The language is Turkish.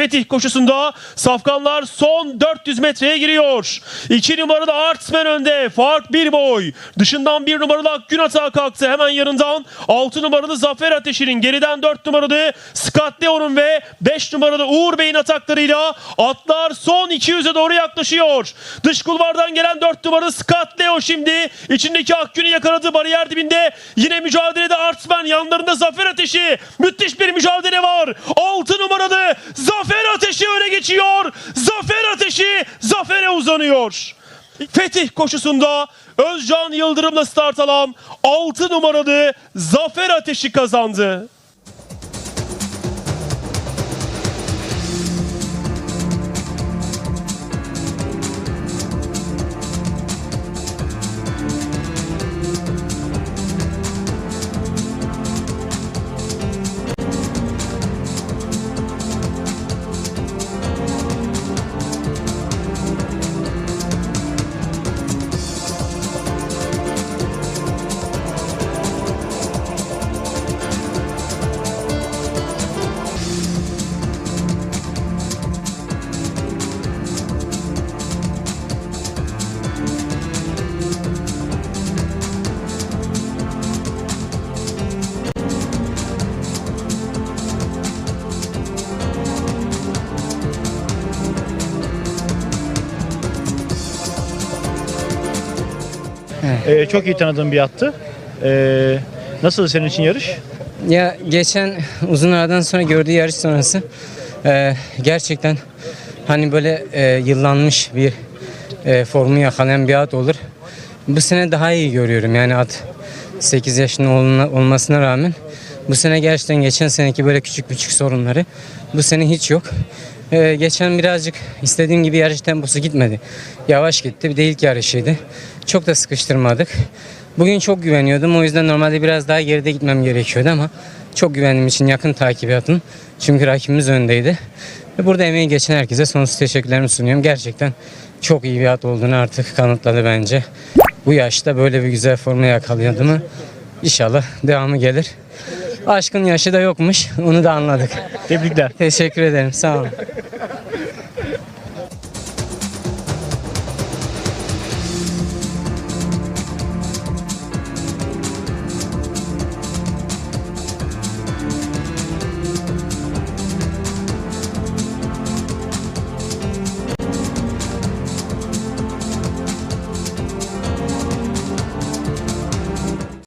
Fetih koşusunda Safkanlar son 400 metreye giriyor. 2 numaralı Artsman önde. Fark bir boy. Dışından 1 numaralı Akgün atağa kalktı. Hemen yanından 6 numaralı Zafer Ateşi'nin geriden 4 numaralı Scott Leon'un ve 5 numaralı Uğur Bey'in ataklarıyla atlar son 200'e doğru yaklaşıyor. Dış kulvardan gelen 4 numaralı Scott Leo şimdi içindeki Akgün'ü yakaladı bariyer dibinde. Yine mücadelede Artsman yanlarında Zafer Ateşi. Müthiş bir mücadele var. 6 numaralı Zafer Ateşi öne geçiyor. Zafer Ateşi zafere uzanıyor. Fetih koşusunda Özcan Yıldırım'la start alan 6 numaralı Zafer Ateşi kazandı. Ee, çok iyi tanıdığım bir attı. Ee, nasıl senin için yarış? Ya geçen uzun aradan sonra gördüğü yarış sonrası e, gerçekten hani böyle e, yıllanmış bir e, formu yakalayan bir at olur. Bu sene daha iyi görüyorum yani at 8 yaşında olma- olmasına rağmen bu sene gerçekten geçen seneki böyle küçük küçük sorunları bu sene hiç yok. E, geçen birazcık istediğim gibi yarış temposu gitmedi. Yavaş gitti bir de ilk yarışıydı. Çok da sıkıştırmadık. Bugün çok güveniyordum. O yüzden normalde biraz daha geride gitmem gerekiyordu ama çok güvendiğim için yakın takip yaptım. Çünkü rakibimiz öndeydi. Ve burada emeği geçen herkese sonsuz teşekkürlerimi sunuyorum. Gerçekten çok iyi bir at olduğunu artık kanıtladı bence. Bu yaşta böyle bir güzel formu yakalayadı mı İnşallah devamı gelir. Aşkın yaşı da yokmuş. Onu da anladık. Tebrikler. Teşekkür ederim. Sağ olun.